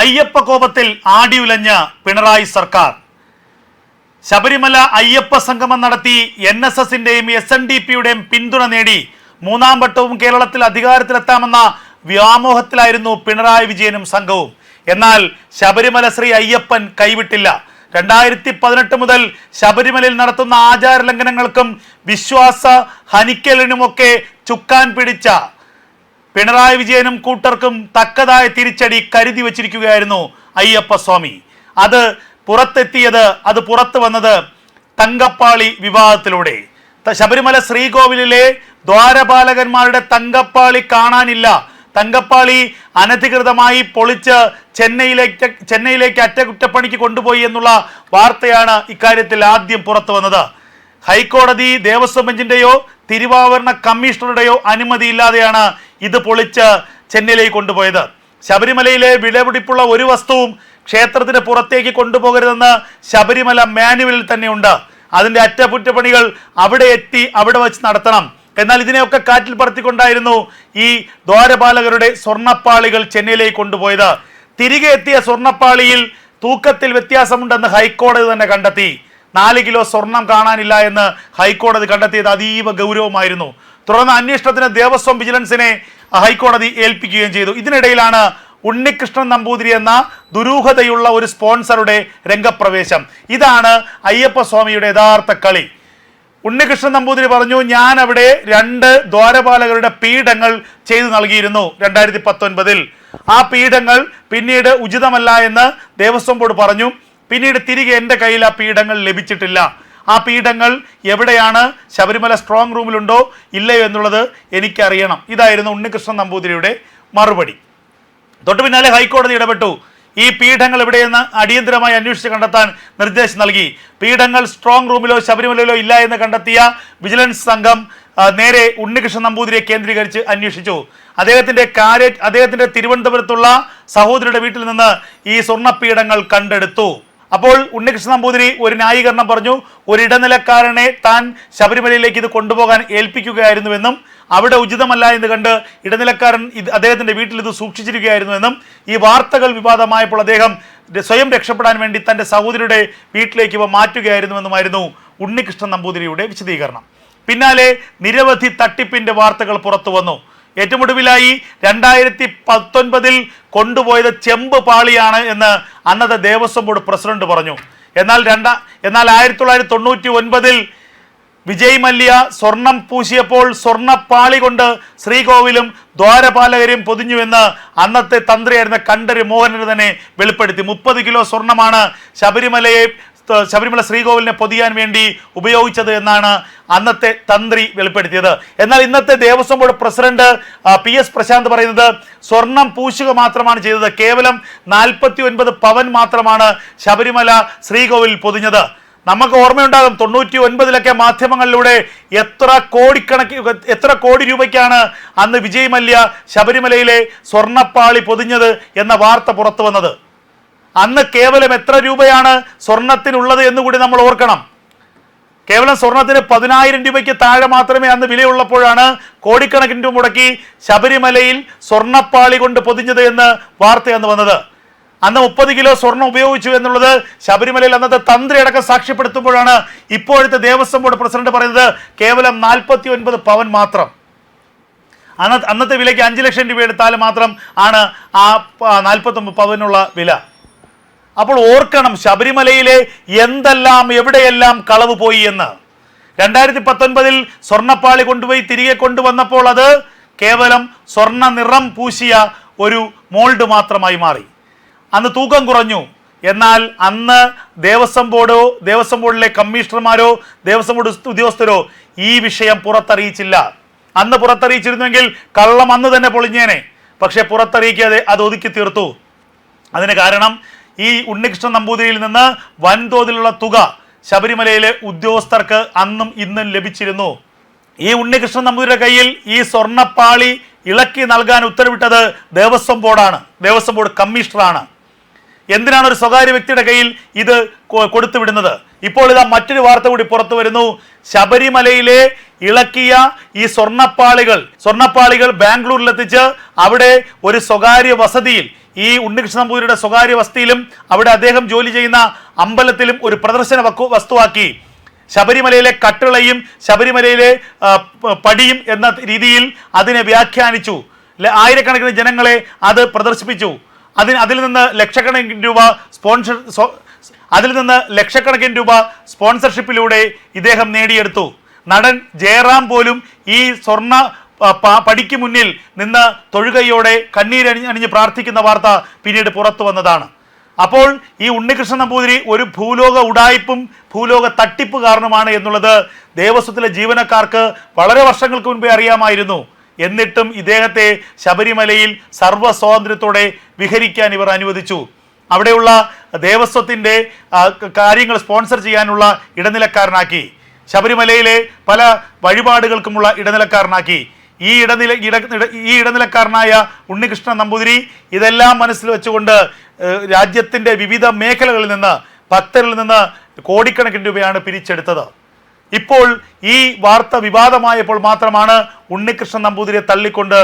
അയ്യപ്പ കോപത്തിൽ ആടിയുലഞ്ഞ പിണറായി സർക്കാർ. ശബരിമല അയ്യപ്പ സംഗമം നടത്തി എൻ എസ് എസിന്റെയും എസ് എൻ ഡി പിയുടെയും പിന്തുണ നേടി മൂന്നാം വട്ടവും കേരളത്തിൽ അധികാരത്തിലെത്താമെന്ന വ്യാമോഹത്തിലായിരുന്നു പിണറായി വിജയനും സംഘവും. എന്നാൽ ശബരിമല ശ്രീ അയ്യപ്പൻ കൈവിട്ടില്ല. രണ്ടായിരത്തി പതിനെട്ട് മുതൽ ശബരിമലയിൽ നടത്തുന്ന ആചാര ലംഘനങ്ങൾക്കും വിശ്വാസ ഹനിക്കലിനുമൊക്കെ ചുക്കാൻ പിടിച്ച പിണറായി വിജയനും കൂട്ടർക്കും തക്കതായ തിരിച്ചടി കരുതി വച്ചിരിക്കുകയായിരുന്നു അയ്യപ്പ സ്വാമി. അത് പുറത്തെത്തിയത് അത് പുറത്തു വന്നത് തങ്കപ്പാളി വിവാദത്തിലൂടെ ശബരിമല ശ്രീകോവിലിലെ ദ്വാരപാലകന്മാരുടെ തങ്കപ്പാളി കാണാനില്ല. തങ്കപ്പാളി അനധികൃതമായി പൊളിച്ച് ചെന്നൈയിലേക്ക് ചെന്നൈയിലേക്ക് അറ്റകുറ്റപ്പണിക്ക് കൊണ്ടുപോയി എന്നുള്ള വാർത്തയാണ് ഇക്കാര്യത്തിൽ ആദ്യം പുറത്തു വന്നത്. ഹൈക്കോടതി ദേവസ്വം ബെഞ്ചിന്റെയോ തിരുവാഭരണ കമ്മീഷണറുടെയോ അനുമതിയില്ലാതെയാണ് ഇത് പൊളിച്ച് ചെന്നൈയിലേക്ക് കൊണ്ടുപോയത്. ശബരിമലയിലെ വിലപിടിപ്പുള്ള ഒരു വസ്തുവും ക്ഷേത്രത്തിന് പുറത്തേക്ക് കൊണ്ടുപോകരുതെന്ന് ശബരിമല മാനുവലിൽ തന്നെയുണ്ട്. അതിന്റെ അറ്റകുറ്റപ്പണികൾ അവിടെ എത്തി അവിടെ വെച്ച് നടത്തണം. എന്നാൽ ഇതിനെയൊക്കെ കാറ്റിൽ പറത്തിക്കൊണ്ടായിരുന്നു ഈ ദ്വാരപാലകരുടെ സ്വർണപ്പാളികൾ ചെന്നൈയിലേക്ക് കൊണ്ടുപോയത്. തിരികെ എത്തിയ സ്വർണപ്പാളിയിൽ തൂക്കത്തിൽ വ്യത്യാസമുണ്ടെന്ന് ഹൈക്കോടതി തന്നെ കണ്ടെത്തി. നാല് കിലോ സ്വർണം കാണാനില്ല എന്ന് ഹൈക്കോടതി കണ്ടെത്തിയത് അതീവ ഗൗരവമായിരുന്നു. തുടർന്ന് അന്വേഷണത്തിന് ദേവസ്വം വിജിലൻസിനെ ഹൈക്കോടതി ഏൽപ്പിക്കുകയും ചെയ്തു. ഇതിനിടയിലാണ് ഉണ്ണികൃഷ്ണൻ നമ്പൂതിരി എന്ന ദുരൂഹതയുള്ള ഒരു സ്പോൺസറുടെ രംഗപ്രവേശം. ഇതാണ് അയ്യപ്പ സ്വാമിയുടെ യഥാർത്ഥ കളി. ഉണ്ണികൃഷ്ണൻ നമ്പൂതിരി പറഞ്ഞു ഞാൻ അവിടെ രണ്ട് ദ്വാരപാലകരുടെ പീഠങ്ങൾ ചെയ്തു നൽകിയിരുന്നു രണ്ടായിരത്തി പത്തൊൻപതിൽ. ആ പീഠങ്ങൾ പിന്നീട് ഉചിതമല്ല എന്ന് ദേവസ്വം ബോർഡ് പറഞ്ഞു. പിന്നീട് തിരികെ എന്റെ കയ്യിൽ ആ പീഠങ്ങൾ ലഭിച്ചിട്ടില്ല. ആ പീഠങ്ങൾ എവിടെയാണ്? ശബരിമല സ്ട്രോങ് റൂമിലുണ്ടോ ഇല്ലയോ എന്നുള്ളത് എനിക്കറിയണം. ഇതായിരുന്നു ഉണ്ണികൃഷ്ണൻ നമ്പൂതിരിയുടെ മറുപടി. തൊട്ടു പിന്നാലെ ഹൈക്കോടതി ഇടപെട്ടു. ഈ പീഠങ്ങൾ എവിടെയെന്ന് അടിയന്തരമായി അന്വേഷിച്ച് കണ്ടെത്താൻ നിർദ്ദേശം നൽകി. പീഠങ്ങൾ സ്ട്രോങ് റൂമിലോ ശബരിമലയിലോ ഇല്ല എന്ന് കണ്ടെത്തിയ വിജിലൻസ് സംഘം നേരെ ഉണ്ണികൃഷ്ണൻ നമ്പൂതിരിയെ കേന്ദ്രീകരിച്ച് അന്വേഷിച്ചു. അദ്ദേഹത്തിന്റെ കാര്യ അദ്ദേഹത്തിന്റെ തിരുവനന്തപുരത്തുള്ള സഹോദരിയുടെ വീട്ടിൽ നിന്ന് ഈ സ്വർണപ്പീഠങ്ങൾ കണ്ടെടുത്തു. അപ്പോൾ ഉണ്ണികൃഷ്ണൻ നമ്പൂതിരി ഒരു ന്യായീകരണം പറഞ്ഞു ഒരു ഇടനിലക്കാരനെ താൻ ശബരിമലയിലേക്ക് ഇത് കൊണ്ടുപോകാൻ ഏൽപ്പിക്കുകയായിരുന്നുവെന്നും അവിടെ ഉചിതമല്ല എന്ന് കണ്ട് ഇടനിലക്കാരൻ ഇത് അദ്ദേഹത്തിന്റെ വീട്ടിൽ ഇത് സൂക്ഷിച്ചിരിക്കുകയായിരുന്നുവെന്നും ഈ വാർത്തകൾ വിവാദമായപ്പോൾ അദ്ദേഹം സ്വയം രക്ഷപ്പെടാൻ വേണ്ടി തന്റെ സഹോദരിയുടെ വീട്ടിലേക്ക് ഇവ മാറ്റുകയായിരുന്നുവെന്നുമായിരുന്നു ഉണ്ണികൃഷ്ണൻ നമ്പൂതിരിയുടെ വിശദീകരണം. പിന്നാലെ നിരവധി തട്ടിപ്പിന്റെ വാർത്തകൾ പുറത്തു വന്നു. ഏറ്റവും ഒടുവിലായി രണ്ടായിരത്തി പത്തൊൻപതിൽ കൊണ്ടുപോയത് ചെമ്പ് പാളിയാണ് എന്ന് അന്നത്തെ ദേവസ്വം ബോർഡ് പ്രസിഡന്റ് പറഞ്ഞു. എന്നാൽ രണ്ടാ എന്നാൽ ആയിരത്തി തൊള്ളായിരത്തി തൊണ്ണൂറ്റി ഒൻപതിൽ വിജയ് മല്യ സ്വർണം പൂശിയപ്പോൾ സ്വർണപ്പാളി കൊണ്ട് ശ്രീകോവിലും ദ്വാരപാലകരെയും പൊതിഞ്ഞുവെന്ന് അന്നത്തെ തന്ത്രിയായിരുന്ന കണ്ടരി മോഹനന് തന്നെ വെളിപ്പെടുത്തി. മുപ്പത് കിലോ സ്വർണമാണ് ശബരിമലയെ ശബരിമല ശ്രീകോവിലിനെ പൊതിയാൻ വേണ്ടി ഉപയോഗിച്ചത് എന്നാണ് അന്നത്തെ തന്ത്രി വെളിപ്പെടുത്തിയത്. എന്നാൽ ഇന്നത്തെ Devaswom board president P S Prashant പറയുന്നത് സ്വർണം പൂശുക മാത്രമാണ് ചെയ്തത്. കേവലം നാൽപ്പത്തി ഒൻപത് പവൻ മാത്രമാണ് ശബരിമല ശ്രീകോവിൽ പൊതിഞ്ഞത്. നമുക്ക് ഓർമ്മയുണ്ടാകും തൊണ്ണൂറ്റി ഒൻപതിലൊക്കെ മാധ്യമങ്ങളിലൂടെ എത്ര കോടിക്കണക്കി എത്ര കോടി രൂപയ്ക്കാണ് അന്ന് വിജയ് മല്യ ശബരിമലയിലെ സ്വർണപ്പാളി പൊതിഞ്ഞത് എന്ന വാർത്ത പുറത്തു വന്നത്. അന്ന് കേവലം എത്ര രൂപയാണ് സ്വർണത്തിനുള്ളത് എന്ന് കൂടി നമ്മൾ ഓർക്കണം. കേവലം സ്വർണത്തിന് പതിനായിരം രൂപയ്ക്ക് താഴെ മാത്രമേ അന്ന് വിലയുള്ളപ്പോഴാണ് കോടിക്കണക്കിന് രൂപ മുടക്കി ശബരിമലയിൽ സ്വർണപ്പാളി കൊണ്ട് പൊതിഞ്ഞത് എന്ന് വാർത്തയാണ് വന്നത്. അന്ന് മുപ്പത് കിലോ സ്വർണം ഉപയോഗിച്ചു എന്നുള്ളത് ശബരിമലയിൽ അന്നത്തെ തന്ത്രി അടക്കം സാക്ഷ്യപ്പെടുത്തുമ്പോഴാണ് ഇപ്പോഴത്തെ ദേവസ്വം ബോർഡ് പ്രസിഡന്റ് പറയുന്നത് കേവലം നാൽപ്പത്തി ഒൻപത് പവൻ മാത്രം. അന്ന അന്നത്തെ വിലയ്ക്ക് അഞ്ച് ലക്ഷം രൂപ എടുത്താൽ മാത്രം ആണ് ആ നാൽപ്പത്തൊമ്പത് പവനുള്ള വില. അപ്പോൾ ഓർക്കണം ശബരിമലയിലെ എന്തെല്ലാം എവിടെയെല്ലാം കളവ് പോയി എന്ന്. രണ്ടായിരത്തി പത്തൊൻപതിൽ സ്വർണപ്പാളി കൊണ്ടുപോയി തിരികെ കൊണ്ടുവന്നപ്പോൾ അത് കേവലം സ്വർണ നിറം പൂശിയ ഒരു മോൾഡ് മാത്രമായി മാറി. അന്ന് തൂക്കം കുറഞ്ഞു. എന്നാൽ അന്ന് ദേവസ്വം ബോർഡോ ദേവസ്വം ബോർഡിലെ കമ്മീഷണർമാരോ ദേവസ്വം ബോർഡ് ഉദ്യോഗസ്ഥരോ ഈ വിഷയം പുറത്തറിയിച്ചില്ല. അന്ന് പുറത്തറിയിച്ചിരുന്നെങ്കിൽ കള്ളം അന്ന് തന്നെ പൊളിഞ്ഞേനെ. പക്ഷെ പുറത്തറിയിക്കാതെ അത് ഒതുക്കി തീർത്തു. അതിന് കാരണം ഈ ഉണ്ണികൃഷ്ണൻ നമ്പൂതിരിയിൽ നിന്ന് വൻതോതിലുള്ള തുക ശബരിമലയിലെ ഉദ്യോഗസ്ഥർക്ക് അന്നും ഇന്നും ലഭിച്ചിരുന്നു. ഈ ഉണ്ണികൃഷ്ണൻ നമ്പൂതിരിയുടെ കയ്യിൽ ഈ സ്വർണപ്പാളി ഇളക്കി നൽകാൻ ഉത്തരവിട്ടത് ദേവസ്വം ബോർഡാണ്. ദേവസ്വം ബോർഡ് കമ്മീഷണറാണ്. എന്തിനാണ് ഒരു സ്വകാര്യ വ്യക്തിയുടെ കയ്യിൽ ഇത് കൊടുത്തുവിടുന്നത്? കൊടുത്തു വിടുന്നത് ഇപ്പോൾ ഇതാ മറ്റൊരു വാർത്ത കൂടി പുറത്തു വരുന്നു. ശബരിമലയിലെ ഇളക്കിയ ഈ സ്വർണപ്പാളികൾ സ്വർണപ്പാളികൾ ബാംഗ്ലൂരിലെത്തിച്ച് അവിടെ ഒരു സ്വകാര്യ വസതിയിൽ ഈ ഉണ്ണികൃഷ്ണ നമ്പൂതിരിയുടെ സ്വകാര്യ വസ്തിയിലും അവിടെ അദ്ദേഹം ജോലി ചെയ്യുന്ന അമ്പലത്തിലും ഒരു പ്രദർശന വക്കു- വസ്തുവാക്കി. ശബരിമലയിലെ കട്ടിളയും ശബരിമലയിലെ പടിയും എന്ന രീതിയിൽ അതിനെ വ്യാഖ്യാനിച്ചു. ആയിരക്കണക്കിന് ജനങ്ങളെ അത് പ്രദർശിപ്പിച്ചു. അതിന് അതിൽ നിന്ന് ലക്ഷക്കണക്കിന് രൂപ സ്പോൺസർ അതിൽ നിന്ന് ലക്ഷക്കണക്കിന് രൂപ സ്പോൺസർഷിപ്പിലൂടെ ഇദ്ദേഹം നേടിയെടുത്തു. നടൻ ജയറാം പോലും ഈ സ്വർണ പടിക്ക് മുന്നിൽ നിന്ന് തൊഴുകയോടെ കണ്ണീരണി അണിഞ്ഞ് പ്രാർത്ഥിക്കുന്ന വാർത്ത പിന്നീട് പുറത്തു വന്നതാണ്. അപ്പോൾ ഈ ഉണ്ണികൃഷ്ണൻ നമ്പൂതിരി ഒരു ഭൂലോക ഉടായ്പും ഭൂലോക തട്ടിപ്പ് കാരണമാണ് എന്നുള്ളത് ദേവസ്വത്തിലെ ജീവനക്കാർക്ക് വളരെ വർഷങ്ങൾക്ക് മുൻപേ അറിയാമായിരുന്നു. എന്നിട്ടും ഇദ്ദേഹത്തെ ശബരിമലയിൽ സർവ സ്വാതന്ത്ര്യത്തോടെ വിഹരിക്കാൻ ഇവർ അനുവദിച്ചു. അവിടെയുള്ള ദേവസ്വത്തിന്റെ കാര്യങ്ങൾ സ്പോൺസർ ചെയ്യാനുള്ള ഇടനിലക്കാരനാക്കി. ശബരിമലയിലെ പല വഴിപാടുകൾക്കുമുള്ള ഇടനിലക്കാരനാക്കി. ഈ ഇടനില ഇട ഈ ഇടനിലക്കാരനായ ഉണ്ണികൃഷ്ണൻ നമ്പൂതിരി ഇതെല്ലാം മനസ്സിൽ വെച്ചുകൊണ്ട് രാജ്യത്തിന്റെ വിവിധ മേഖലകളിൽ നിന്ന് ഭക്തരിൽ നിന്ന് കോടിക്കണക്കിന് രൂപയാണ് പിരിച്ചെടുത്തത്. ഇപ്പോൾ ഈ വാർത്ത വിവാദമായപ്പോൾ മാത്രമാണ് ഉണ്ണികൃഷ്ണൻ നമ്പൂതിരിയെ തള്ളിക്കൊണ്ട്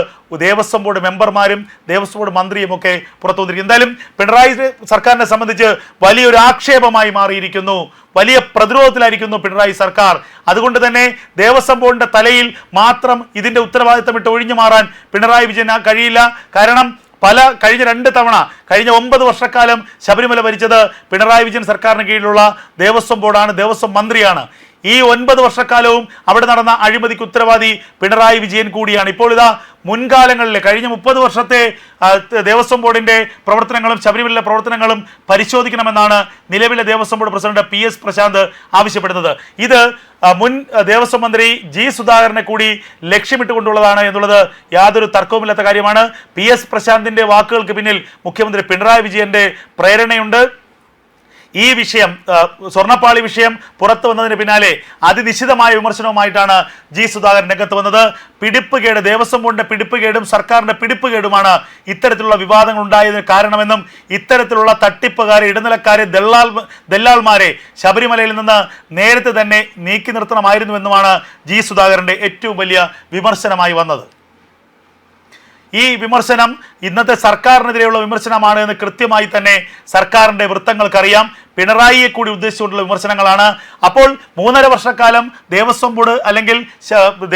ദേവസ്വം ബോർഡ് മെമ്പർമാരും ദേവസ്വം ബോർഡ് മന്ത്രിയും ഒക്കെ പുറത്തു വന്നിരിക്കും എന്തായാലും പിണറായി സർക്കാരിനെ സംബന്ധിച്ച് വലിയൊരു ആക്ഷേപമായി മാറിയിരിക്കുന്നു. വലിയ പ്രതിരോധത്തിലായിരിക്കുന്നു പിണറായി സർക്കാർ. അതുകൊണ്ട് തന്നെ ദേവസ്വം ബോർഡിന്റെ തലയിൽ മാത്രം ഇതിന്റെ ഉത്തരവാദിത്തം ഇട്ട് ഒഴിഞ്ഞു മാറാൻ പിണറായി വിജയൻ കഴിയില്ല. കാരണം പല കഴിഞ്ഞ രണ്ട് തവണ കഴിഞ്ഞ ഒമ്പത് വർഷക്കാലം ശബരിമല ഭരിച്ചത് പിണറായി വിജയൻ സർക്കാരിന് കീഴിലുള്ള ദേവസ്വം ബോർഡാണ് ദേവസ്വം മന്ത്രിയാണ്. ഈ ഒൻപത് വർഷക്കാലവും അവിടെ നടന്ന അഴിമതിക്ക് ഉത്തരവാദി പിണറായി വിജയൻ കൂടിയാണ്. ഇപ്പോൾ ഇതാ മുൻകാലങ്ങളിൽ കഴിഞ്ഞ മുപ്പത് വർഷത്തെ ദേവസ്വം ബോർഡിന്റെ പ്രവർത്തനങ്ങളും ശബരിമല പ്രവർത്തനങ്ങളും പരിശോധിക്കണമെന്നാണ് നിലവിലെ Devaswom board president P S Prashant ആവശ്യപ്പെടുന്നത്. ഇത് മുൻ ദേവസ്വം മന്ത്രി ജി സുധാകരനെ കൂടി ലക്ഷ്യമിട്ടുകൊണ്ടുള്ളതാണ് എന്നുള്ളത് യാതൊരു തർക്കവുമില്ലാത്ത കാര്യമാണ്. പി എസ് പ്രശാന്തിന്റെ വാക്കുകൾക്ക് പിന്നിൽ മുഖ്യമന്ത്രി പിണറായി വിജയന്റെ പ്രേരണയുണ്ട്. ഈ വിഷയം സ്വർണപ്പാളി വിഷയം പുറത്തു വന്നതിന് പിന്നാലെ അതിനിശ്ചിതമായ വിമർശനവുമായിട്ടാണ് ജി സുധാകരൻ രംഗത്ത് വന്നത്. പിടിപ്പുകേട് ദേവസ്വം ബോർഡിന്റെ പിടിപ്പുകേടും സർക്കാരിന്റെ പിടിപ്പുകേടുമാണ് ഇത്തരത്തിലുള്ള വിവാദങ്ങൾ ഉണ്ടായതിന് കാരണമെന്നും ഇത്തരത്തിലുള്ള തട്ടിപ്പുകാരെ ഇടനിലക്കാരെ ദല്ലാൽ ദല്ലാൾമാരെ ശബരിമലയിൽ നിന്ന് നേരത്തെ തന്നെ നീക്കി നിർത്തണമായിരുന്നുവെന്നുമാണ് ജി സുധാകരന്റെ ഏറ്റവും വലിയ വിമർശനമായി വന്നത്. ഈ വിമർശനം ഇന്നത്തെ സർക്കാരിനെതിരെയുള്ള വിമർശനമാണ് എന്ന് കൃത്യമായി തന്നെ സർക്കാരിന്റെ വൃത്തങ്ങൾക്കറിയാം. പിണറായിയെ കൂടി ഉദ്ദേശിച്ചുകൊണ്ടുള്ള വിമർശനങ്ങളാണ്. അപ്പോൾ മൂന്നര വർഷക്കാലം ദേവസ്വം ബോർഡ് അല്ലെങ്കിൽ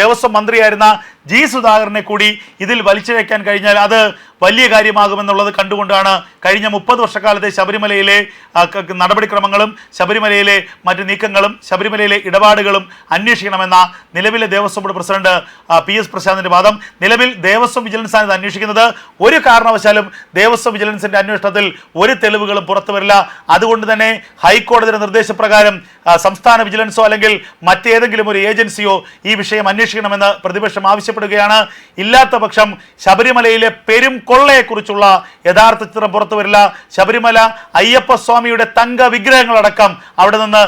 ദേവസ്വം മന്ത്രിയായിരുന്ന ജി സുധാകരനെ കൂടി ഇതിൽ വലിച്ചിഴയ്ക്കാൻ കഴിഞ്ഞാൽ അത് വലിയ കാര്യമാകുമെന്നുള്ളത് കണ്ടുകൊണ്ടാണ് കഴിഞ്ഞ മുപ്പത് വർഷക്കാലത്തെ ശബരിമലയിലെ നടപടിക്രമങ്ങളും ശബരിമലയിലെ മറ്റ് നീക്കങ്ങളും ശബരിമലയിലെ ഇടപാടുകളും അന്വേഷിക്കണമെന്ന നിലവിലെ Devaswom board president P S പ്രശാന്തിന്റെ വാദം. നിലവിൽ ദേവസ്വം വിജിലൻസ് ആണ് ഇത് അന്വേഷിക്കുന്നത്. ഒരു കാരണവശാലും ദേവസ്വം വിജിലൻസിന്റെ അന്വേഷണത്തിൽ ഒരു തെളിവുകളും പുറത്തു വരില്ല. അതുകൊണ്ട് തന്നെ ഹൈക്കോടതിയുടെ നിർദ്ദേശപ്രകാരം സംസ്ഥാന വിജിലൻസോ അല്ലെങ്കിൽ മറ്റേതെങ്കിലും ഒരു ഏജൻസിയോ ഈ വിഷയം അന്വേഷിക്കണമെന്ന് പ്രതിപക്ഷം ആവശ്യപ്പെടുകയാണ് ഇല്ലാത്ത പക്ഷം ശബരിമലയിലെ പെരും കൊള്ളയെക്കുറിച്ചുള്ള യഥാർത്ഥ ചിത്രം പുറത്തു വരില്ല. ശബരിമല അയ്യപ്പ സ്വാമിയുടെ തങ്ക വിഗ്രഹങ്ങളടക്കം അവിടെ നിന്ന്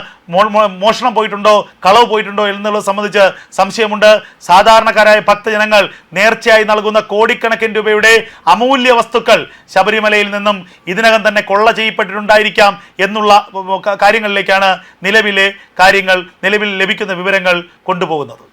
മോഷണം പോയിട്ടുണ്ടോ? കളവ് പോയിട്ടുണ്ടോ? എന്നുള്ളത് സംബന്ധിച്ച് സംശയമുണ്ട്. സാധാരണക്കാരായ ഭക്തജനങ്ങൾ നേർച്ചയായി നൽകുന്ന കോടിക്കണക്കിന് രൂപയുടെ അമൂല്യ വസ്തുക്കൾ ശബരിമലയിൽ നിന്നും ഇതിനകം തന്നെ കൊള്ള ചെയ്യപ്പെട്ടിട്ടുണ്ടായിരിക്കാം എന്നുള്ള കാര്യങ്ങളിലേക്കാണ് നിലവിലെ കാര്യങ്ങൾ നിലവിൽ ലഭിക്കുന്ന വിവരങ്ങൾ കൊണ്ടുപോകുന്നത്.